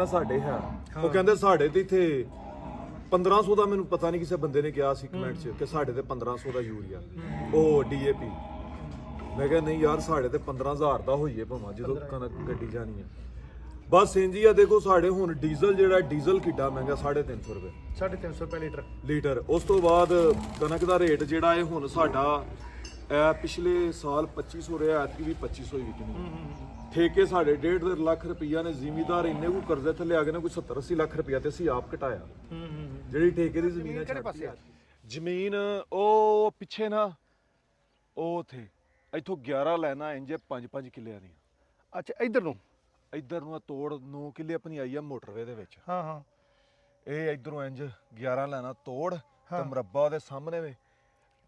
ਨਾ ਸਾਡੇ ਹੈ। ਉਹ ਕਹਿੰਦੇ ਸਾਡੇ ਤੇ ਇੱਥੇ 1500 ਦਾ ਮੈਨੂੰ ਪਤਾ ਨਹੀਂ ਕਿਸੇ ਬੰਦੇ ਨੇ ਕਿਹਾ ਸੀ ਕਮੈਂਟ 'ਚ ਕਿ ਸਾਡੇ ਤੇ 1500 ਦਾ ਯੂਰੀਆ। ਉਹ ਡੀਏਪੀ ਮੈਂ ਕਿਹਾ ਨਹੀਂ ਯਾਰ ਸਾਡੇ ਤੇ 15000 ਦਾ ਹੋਈਏ ਭਾਵੇਂ ਜਦੋਂ ਕਣਕ ਗੱਡੀ ਜਾਣੀ ਹੈ ਬਸ ਇੰਜੀ ਆ ਦੇਖੋ ਸਾਡੇ ਹੁਣ ਡੀਜ਼ਲ ਜਿਹੜਾ ਡੀਜ਼ਲ ਕਿੱਡਾ ਮਹਿੰਗਾ 350 ਰੁਪਏ। 350 ਰੁਪਏ ਲੀਟਰ। ਲੀਟਰ। ਉਸ ਤੋਂ ਬਾਅਦ ਕਣਕ ਦਾ ਰੇਟ ਜਿਹੜਾ ਹੈ ਹੁਣ ਸਾਡਾ ਇਹ ਪਿਛਲੇ ਸਾਲ 2500 ਰਿਹਾ ਐਤਕੀ ਵੀ 2500 ਹੀ ਵਿਕਣੀ। ਠੇਕੇ ਸਾਡੇ 1.5 ਲੱਖ ਰੁਪਈਆ ਨੇ ਜ਼ਿਮੀਦਾਰ ਇੰਨੇ ਕੋ ਕਰਜ਼ੇ ਥੱਲੇ ਆ ਗਏ ਨੇ ਕੋਈ 70 80 ਲੱਖ ਰੁਪਈਆ ਤੇ ਅਸੀਂ ਆਪ ਘਟਾਇਆ। ਜਿਹੜੀ ਠੇਕੇ ਦੀ ਜ਼ਮੀਨ ਹੈ ਛੱਡਤੀ। ਜ਼ਮੀਨ ਉਹ ਪਿੱਛੇ ਨਾ ਉਹ ਉਥੇ ਇੱਥੋਂ 11 ਲੈਣਾ ਇੰਜੇ 5-5 ਕਿੱਲਿਆਂ ਦੀਆਂ। ਅੱਛਾ ਇੱਧਰ ਨੂੰ? ਇੱਧਰ ਨੂੰ ਆ ਤੋੜ 9 ਕਿੱਲੇ ਆਪਣੀ ਆਈ ਆ ਮੋਟਰਵੇ ਦੇ ਵਿੱਚ। ਹਾਂ ਹਾਂ। ਇਹ ਇਧਰੋਂ ਇੰਜ 11 ਲੈਣਾ ਤੋੜ ਤੇ। ਮਰੱਬਾ ਉਹਦੇ ਸਾਹਮਣੇ ਵੇ।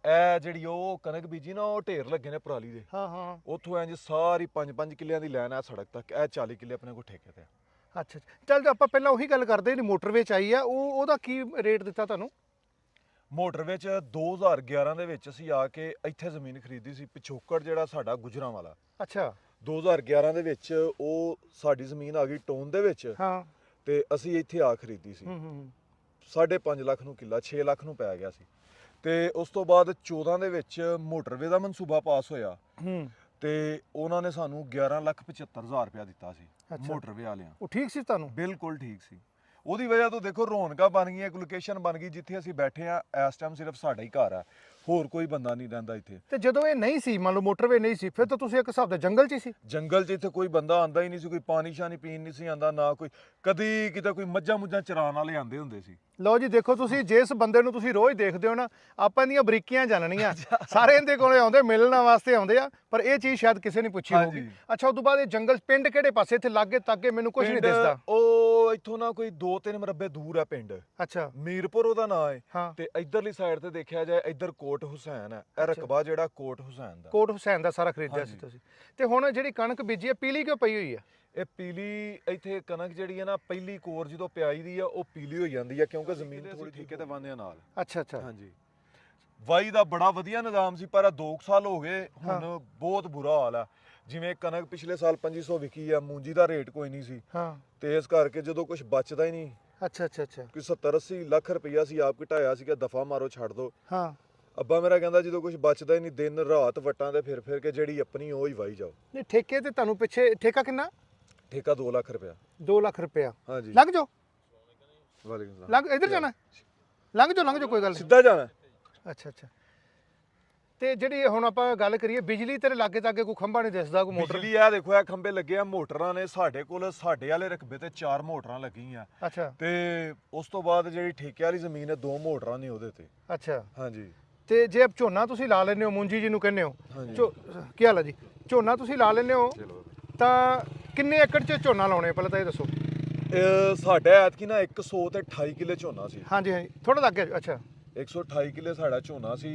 ਇਹ ਜਿਹੜੀ ਉਹ ਕਣਕ ਬੀਜੀ ਨਾ ਉਹ ਢੇਰ ਲੱਗੇ ਨੇ ਪਰਾਲੀ ਦੇ। ਹਾਂ ਹਾਂ। ਉੱਥੋਂ ਇੰਜ ਸਾਰੀ 5-5 ਕਿੱਲਿਆਂ ਦੀ ਲਾਈਨ ਆ ਸੜਕ ਤੱਕ ਇਹ 40 ਕਿੱਲੇ ਆਪਣੇ ਕੋਲ ਠੇਕੇ ਤੇ ਆ। ਅੱਛਾ ਅੱਛਾ। ਚੱਲ ਜੇ ਆਪਾਂ ਪਹਿਲਾਂ ਉਹੀ ਗੱਲ ਕਰਦੇ ਜਿਹੜੀ ਮੋਟਰ ਵਿੱਚ ਆਈ ਆ ਉਹ ਉਹਦਾ ਕੀ ਰੇਟ ਦਿੱਤਾ ਤੁਹਾਨੂੰ? ਮੋਟਰ ਵਿੱਚ 2011 ਦੇ ਵਿੱਚ ਅਸੀਂ ਆ ਕੇ ਇੱਥੇ ਜ਼ਮੀਨ ਖਰੀਦੀ ਸੀ ਪਿਛੋਕੜ ਜਿਹੜਾ ਸਾਡਾ ਗੁਜਰਾਂ ਵਾਲਾ। ਅੱਛਾ। 2011 ਦੇ ਵਿੱਚ ਉਹ ਸਾਡੀ ਜ਼ਮੀਨ ਆ ਗਈ ਟੋਨ ਦੇ ਵਿੱਚ। ਹਾਂ। ਤੇ ਅਸੀਂ ਇੱਥੇ ਆ ਖਰੀਦੀ ਸੀ। ਹੂੰ ਹੂੰ 5.5 ਲੱਖ ਨੂੰ ਕਿੱਲਾ 6 ਲੱਖ ਨੂੰ ਪੈ ਗਿਆ ਸੀ। ਤੇ ਉਸ ਤੋਂ ਬਾਅਦ 14 ਦੇ ਵਿੱਚ ਮੋਟਰਵੇ ਦਾ ਮਨਸੂਬਾ ਪਾਸ ਹੋਇਆ। ਹੂੰ। ਤੇ ਉਹਨਾਂ ਨੇ ਸਾਨੂੰ 11 ਲੱਖ 75 ਹਜ਼ਾਰ ਰੁਪਇਆ ਦਿੱਤਾ ਸੀ। ਮੋਟਰਵੇ ਵਾਲਿਆਂ। ਉਹ ਠੀਕ ਸੀ ਤੁਹਾਨੂੰ? ਬਿਲਕੁਲ ਠੀਕ ਸੀ। ਉਹਦੀ ਵਜ੍ਹਾ ਤੋਂ ਦੇਖੋ ਰੌਣਕਾਂ ਬਣ ਗਈਆਂ ਇੱਕ ਲੋਕੇਸ਼ਨ ਬਣ ਗਈ ਜਿੱਥੇ ਅਸੀਂ ਬੈਠੇ ਆ ਇਸ ਟਾਈਮ ਸਿਰਫ ਸਾਡਾ ਹੀ ਘਰ ਆ। ਹੋਰ ਕੋਈ ਬੰਦਾ ਨਹੀਂ ਰਹਿੰਦਾ ਇੱਥੇ। ਤੇ ਜਦੋਂ ਇਹ ਨਹੀਂ ਸੀ ਮੰਨ ਲਓ ਮੋਟਰਵੇ ਨਹੀਂ ਸੀ ਫਿਰ ਤਾਂ ਤੁਸੀਂ ਇੱਕ ਹਿਸਾਬ ਦਾ ਜੰਗਲ 'ਚ ਹੀ ਸੀ। ਜੰਗਲ 'ਚ ਇੱਥੇ ਕੋਈ ਬੰਦਾ ਆਂਦਾ ਹੀ ਨਹੀਂ ਸੀ ਕੋਈ ਪਾਣੀ ਸ਼ਾਨੀ ਪੀਣ ਨਹੀਂ ਸੀ ਆਂਦਾ ਨਾ ਕੋਈ ਕਦੀ ਕਿਤੇ ਕੋਈ ਮੱਝਾਂ ਮੁੱਝਾਂ ਚਰਾਉਣ ਵਾਲੇ ਆਂਦੇ ਹੁੰਦੇ ਸੀ। ਲਓ ਜੀ ਦੇਖੋ ਤੁਸੀਂ ਜਿਸ ਬੰਦੇ ਨੂੰ ਤੁਸੀਂ ਰੋਜ਼ ਦੇਖਦੇ ਹੋ ਨਾ ਆਪਾਂ ਇਹਦੀਆਂ ਬਰੀਕੀਆਂ ਜਾਣਨੀਆਂ। ਸਾਰੇ ਇਹਦੇ ਕੋਲੇ ਆਉਂਦੇ ਮਿਲਣ ਵਾਸਤੇ ਆਉਂਦੇ ਆ ਪਰ ਇਹ ਚੀਜ਼ ਸ਼ਾਇਦ ਕਿਸੇ ਨੇ ਪੁੱਛੀ। ਹੋਊਗੀ। ਅੱਛਾ ਉਸ ਤੋਂ ਬਾਅਦ ਇਹ ਜੰਗਲ ਪਿੰਡ ਕਿਹੜੇ ਪਾਸੇ ਇੱਥੇ ਲਾਗੇ ਤਾਗੇ ਮੈਨੂੰ ਕੁਝ ਨਹੀਂ ਦਿਸਦਾ। ਉਹ ਇੱਥੋਂ ਨਾ ਕੋਈ 2-3 ਮਰਬੇ ਦੂਰ ਆ ਪਿੰਡ। ਅੱਛਾ। ਮੀਰਪੁਰ ਉਹਦਾ ਨਾਂ ਹੈ ਹਾਂ। ਤੇ ਇਧਰਲੀ ਸਾਈਡ ਤੇ ਦੇਖਿਆ ਜਾਏ ਇਧਰ ਕੋਟ ਹੁਸੈਨ ਹੈ ਇਹ ਰਕਬਾ ਜਿਹੜਾ ਕੋਟ ਹੁਸੈਨ ਦਾ। ਕੋਟ ਹੁਸੈਨ ਦਾ ਸਾਰਾ ਖਰੀਦਿਆ ਸੀ। ਤੁਸੀਂ। ਤੇ ਹੁਣ ਜਿਹੜੀ ਕਣਕ ਬੀਜੀ ਹੈ ਪੀਲੀ ਕਿਉਂ ਪਈ ਹੋਈ ਹੈ ਇਹ ਪੀਲੀ ਇੱਥੇ ਕਣਕ ਜਿਹੜੀ ਹੈ ਨਾ ਪਹਿਲੀ ਕੋਰ ਜਦੋਂ ਪਿਆਈ ਦੀ ਆ ਉਹ ਪੀਲੀ ਹੋ ਜਾਂਦੀ ਆ ਕਿਉਂਕਿ ਜ਼ਮੀਨ ਥੋੜੀ ਠੇਕੇ ਤੇ ਬੰਦੇ ਨਾਲ। ਅੱਛਾ ਅੱਛਾ। ਹਾਂਜੀ। ਵਾਈ ਦਾ ਬੜਾ ਵਧੀਆ ਨਿਜ਼ਾਮ ਸੀ ਪਰ ਆ 2 ਸਾਲ ਹੋ ਗਏ। ਹੁਣ ਬਹੁਤ ਬੁਰਾ ਹਾਲ ਆ। ਜਿਵੇਂ ਕਣਕ ਪਿਛਲੇ ਸਾਲ 2500 ਵਿਕੀ ਆ ਮੂੰਜੀ ਦਾ ਰੇਟ ਕੋਈ ਨਹੀਂ ਸੀ। ਹਾਂ। ਤੇ ਇਸ ਕਰਕੇ ਜਦੋਂ ਕੁਝ ਬਚਦਾ ਹੀ ਨਹੀਂ ਅੱਛਾ ਅੱਛਾ ਅੱਛਾ। ਕੋਈ 70 80 ਲੱਖ ਰੁਪਈਆ ਸੀ ਆਪ ਘਟਾਇਆ ਸੀਗਾ ਦਫਾ ਮਾਰੋ ਛੱਡ ਦੋ। ਹਾਂ। ਅੱਬਾ ਮੇਰਾ ਕਹਿੰਦਾ ਜਦੋਂ ਕੁਝ ਬਚਦਾ ਹੀ ਨਹੀਂ ਦਿਨ ਰਾਤ ਵਟਾਂ ਦੇ ਫਿਰ ਫਿਰ ਕੇ ਜਿਹੜੀ ਆਪਣੀ ਉਹ ਹੀ ਵਾਈ ਜਾਓ। ਨਹੀਂ ਠੇਕੇ ਤੇ ਤੁਹਾਨੂੰ ਪਿੱਛੇ ਠੇਕਾ ਕਿੰਨਾ? ਠੇਕਾ 2 ਲੱਖ ਰੁਪਇਆ 2 ਲੱਖ ਰੁਪਇਆ ਹਾਂਜੀ। ਲੱਗ ਜਾਓ। ਵਾਲੇਕੁਮ ਸਲਾਮ ਲੰਘ ਇੱਧਰ ਜਾਣਾ। ਲੰਘ ਜਾਓ ਲੰਘ ਜਾਓ ਕੋਈ ਗੱਲ ਨਹੀਂ। ਸਿੱਧਾ ਜਾਣਾ। ਅੱਛਾ ਅੱਛਾ। ਤੇ ਜਿਹੜੀ ਹੁਣ ਆਪਾਂ ਗੱਲ ਕਰੀਏ ਬਿਜਲੀ ਤੇਰੇ ਲਾਗੇ ਤਾਗੇ ਕੋਈ ਖੰਭਾ ਨਹੀਂ ਦਿਸਦਾ ਕੋਈ ਮੋਟਰ? ਬਿਜਲੀ ਆ ਦੇਖੋ ਇਹ ਖੰਬੇ ਲੱਗੇ ਆ ਮੋਟਰਾਂ ਨੇ ਸਾਡੇ ਕੋਲ ਸਾਡੇ ਵਾਲੇ ਰਕਬੇ ਤੇ ਚਾਰ ਮੋਟਰਾਂ ਲੱਗੀਆਂ। ਅੱਛਾ। ਤੇ ਉਸ ਤੋਂ ਬਾਅਦ ਜਿਹੜੀ ਠੇਕੇ ਵਾਲੀ ਜ਼ਮੀਨ ਹੈ ਦੋ ਮੋਟਰਾਂ ਨੇ ਉਹਦੇ ਤੇ। ਅੱਛਾ। ਹਾਂਜੀ। ਤੇ ਜੇ ਝੋਨਾ ਤੁਸੀਂ ਲਾ ਲੈਂਦੇ ਹੋ ਮੂੰਜੀ ਜਿਹਨੂੰ ਕਹਿੰਦੇ ਹੋ ਕੀ ਹਾਲ ਹੈ ਜੀ? ਝੋਨਾ ਤੁਸੀਂ ਲਾ ਲੈਂਦੇ ਹੋ ਤਾਂ ਕਿੰਨੇ ਏਕੜ 'ਚ ਝੋਨਾ ਲਾਉਣੇ ਆ? ਪਹਿਲਾਂ ਤਾਂ ਇਹ ਦੱਸੋ। ਸਾਡਾ ਐਤਕੀ ਨਾ 100 ਤੇ 28 ਕਿੱਲੇ ਝੋਨਾ ਸੀ। ਹਾਂਜੀ ਹਾਂਜੀ। ਥੋੜਾ ਲੱਗੇ ਅੱਛਾ। 128 ਕਿੱਲੇ ਸਾਡਾ ਝੋਨਾ ਸੀ।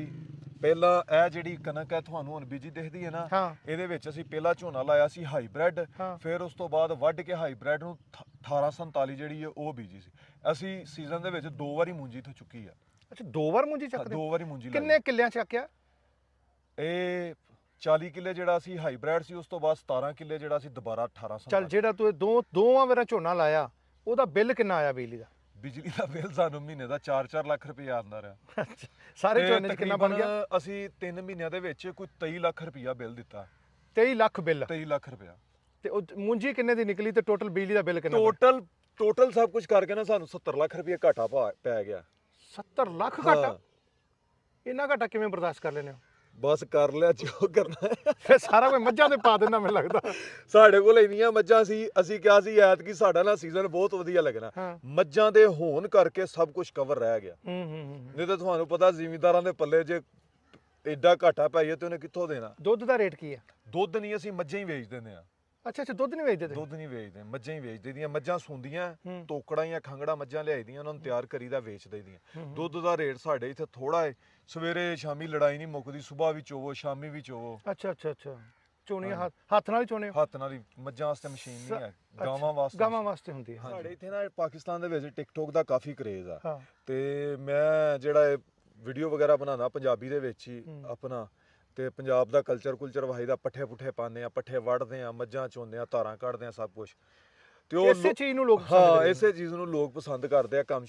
ਪਹਿਲਾਂ ਇਹ ਜਿਹੜੀ ਕਣਕ ਹੈ ਤੁਹਾਨੂੰ ਹੁਣ ਬੀਜੀ ਦਿਖਦੀ ਹੈ ਨਾ ਹਾਂ। ਇਹਦੇ ਵਿੱਚ ਅਸੀਂ ਪਹਿਲਾ ਝੋਨਾ ਲਾਇਆ ਸੀ ਹਾਈਬ੍ਰਿਡ ਹਾਂ। ਫਿਰ ਉਸ ਤੋਂ ਬਾਅਦ ਵੱਢ ਕੇ ਹਾਈਬ੍ਰਿਡ ਨੂੰ 1847 ਜਿਹੜੀ ਹੈ ਉਹ ਬੀਜੀ ਸੀ। ਅਸੀਂ ਸੀਜ਼ਨ ਦੇ ਵਿੱਚ ਦੋ ਵਾਰੀ ਮੂੰਜੀ ਤੋਂ ਚੁੱਕੀ ਆ। ਅੱਛਾ ਦੋ ਵਾਰ ਮੂੰਜੀ ਚੱਕਦੇ ਹੋ? ਦੋ ਵਾਰੀ ਮੂੰਜੀ ਲਾਈ। ਕਿੰਨੇ ਕਿੱਲਿਆਂ 'ਚ ਚੱਕਿਆ? ਇਹ 40 ਕਿੱਲੇ ਜਿਹੜਾ ਸੀ ਹਾਈਬ੍ਰਿਡ ਸੀ ਉਸ ਤੋਂ ਬਾਅਦ 17 ਕਿੱਲੇ ਜਿਹੜਾ ਸੀ ਦੁਬਾਰਾ 1800 ਚੱਲ ਜਿਹੜਾ ਤੂੰ ਇਹ ਦੋ ਦੋਵਾਂ ਵਾਰਾਂ ਝੋਨਾ ਲਾਇਆ ਉਹਦਾ ਬਿੱਲ ਕਿੰਨਾ ਆਇਆ ਬਿਜਲੀ ਦਾ? ਬਿਜਲੀ ਦਾ ਬਿੱਲ ਸਾਨੂੰ ਮਹੀਨੇ ਦਾ 4-4 ਲੱਖ ਰੁਪਏ ਆਉਂਦਾ ਰਿਹਾ। ਸਾਰੇ ਝੋਨੇ 'ਚ ਕਿੰਨਾ ਬਣ ਗਿਆ? ਤਕਰੀਬਨ ਅਸੀਂ 3 ਮਹੀਨਿਆਂ ਦੇ ਵਿੱਚ ਕੋਈ 23 ਲੱਖ ਰੁਪਇਆ ਬਿੱਲ ਦਿੱਤਾ। 23 ਲੱਖ ਬਿੱਲ? 23 ਲੱਖ ਰੁਪਇਆ ਤੇ ਉਹ ਮੂੰਜੀ ਕਿੰਨੇ ਦੀ ਨਿਕਲੀ ਤੇ ਟੋਟਲ ਬਿਜਲੀ ਦਾ ਬਿੱਲ ਕਿੰਨਾ ਟੋਟਲ ਟੋਟਲ ਸਭ ਕੁਝ ਕਰਕੇ ਨਾ ਸਾਨੂੰ 70 ਲੱਖ ਰੁਪਏ ਘਾਟਾ ਪਾ- ਪੈ ਗਿਆ। 70 ਲੱਖ ਘਾਟਾ? ਹਾਂ, ਇੰਨਾ ਘਾਟਾ ਕਿਵੇਂ ਬਰਦਾਸ਼ਤ ਕਰ ਲੈਨੇ ਹੋ? ਬਸ ਕਰ ਲਿਆ ਜੋ ਕਰਨਾ ਹੈ। ਫਿਰ ਸਾਰਾ ਕੋਈ ਮੱਝਾਂ ਤੇ ਪਾ ਦਿੰਦਾ ਮੈਨੂੰ ਲੱਗਦਾ। ਸਾਡੇ ਕੋਲ ਇੰਨੀਆਂ ਮੱਝਾਂ ਸੀ ਅਸੀਂ ਕਿਹਾ ਸੀ ਐਤਕੀ ਸਾਡਾ ਨਾ ਸੀਜ਼ਨ ਬਹੁਤ ਵਧੀਆ ਲੱਗਣਾ। ਹਾਂ। ਮੱਝਾਂ ਦੇ ਹੋਣ ਕਰਕੇ ਸਭ ਕੁਝ ਕਵਰ ਰਹਿ ਗਿਆ। ਹੂੰ ਹੂੰ ਹੂੰ ਨਹੀਂ ਤਾਂ ਤੁਹਾਨੂੰ ਪਤਾ ਜ਼ਿਮੀਂਦਾਰਾਂ ਦੇ ਪੱਲੇ ਜੇ ਐਡਾ ਘਾਟਾ ਪੈ ਜਾਏ ਤੇ ਉਹਨੇ ਕਿੱਥੋਂ ਦੇਣਾ? ਦੁੱਧ ਦਾ ਰੇਟ ਕੀ ਹੈ? ਦੁੱਧ ਨਹੀਂ ਅਸੀਂ ਮੱਝਾਂ ਹੀ ਵੇਚ ਦਿੰਦੇ ਆ ਅੱਛਾ ਅੱਛਾ ਦੁੱਧ ਨਹੀਂ ਵੇਚਦੇ ਤੁਸੀਂ? ਦੁੱਧ ਨਹੀਂ ਵੇਚਦੇ ਮੱਝਾਂ ਹੀ ਵੇਚਦੇ ਦੀਆਂ ਮੱਝਾਂ ਸੁੰਦੀਆਂ ਹੂੰ। ਤੋਕੜਾਂ ਜਾਂ ਖੰਗੜਾ ਮੱਝਾਂ ਲਿਆਈਦੀਆਂ ਉਹਨਾਂ ਨੂੰ ਤਿਆਰ ਕਰੀਦਾ ਵੇਚ ਦਈਦੀਆਂ। ਦੁੱਧ ਦਾ ਰੇਟ ਸਾਡੇ ਇੱਥੇ ਥੋੜਾ ਹੈ ਸਵੇਰੇ ਸ਼ਾਮੀ ਲੜਾਈ ਨਹੀਂ ਮੁੱਕਦੀ ਸਵੇਰ ਵੀ ਚੋਵੋ ਸ਼ਾਮੀ ਵੀ ਚੋਵੋ। ਅੱਛਾ ਅੱਛਾ ਅੱਛਾ। ਚੋਣੀਆਂ ਹੱਥ ਹੱਥ ਨਾਲ ਹੀ ਚੋਣੇ ਹੱਥ ਨਾਲ ਹੀ ਮੱਝਾਂ ਵਾਸਤੇ ਮਸ਼ੀਨ ਨਹੀਂ ਹੈ ਗਾਵਾਂ ਵਾਸਤੇ ਗਾਵਾਂ ਵਾਸਤੇ ਹੁੰਦੀ ਹੈ। ਸਾਡੇ ਇੱਥੇ ਨਾ ਪਾਕਿਸਤਾਨ ਦੇ ਵਿੱਚ ਟਿਕਟੋਕ ਦਾ ਕਾਫੀ ਕਰੇਜ਼ ਆ। ਹਾਂ। ਤੇ ਮੈਂ ਜਿਹੜਾ ਇਹ ਵੀਡੀਓ ਵਗੈਰਾ ਬਣਾਉਣਾ ਪੰਜਾਬੀ ਦੇ ਵਿੱਚ ਹੀ ਹੂੰ। ਆਪਣਾ ਤੇ ਪੰਜਾਬ ਦਾ ਕਲਚਰ ਕੁਲਚਰ ਵਾਹੀ ਦਾ ਪੱਠੇ ਪੁੱਠੇ ਪਾਉਂਦੇ ਆ ਪੱਠੇ ਵੜਦੇ ਆ ਮੱਝਾਂ ਚੋਂਦੇ ਆ ਧਾਰਾਂ ਕੱਢਦੇ ਆ ਸਭ ਕੁਝ ਤੇ ਉਹ ਇਸੇ ਚੀਜ਼ ਨੂੰ ਲੋਕ ਪਸੰਦ ਹਾਂ ਕਰਦੇ ਨੇ। ਇਸੇ ਚੀਜ਼ ਨੂੰ ਲੋਕ ਪਸੰਦ ਕਰਦੇ ਆ ਕੰਮ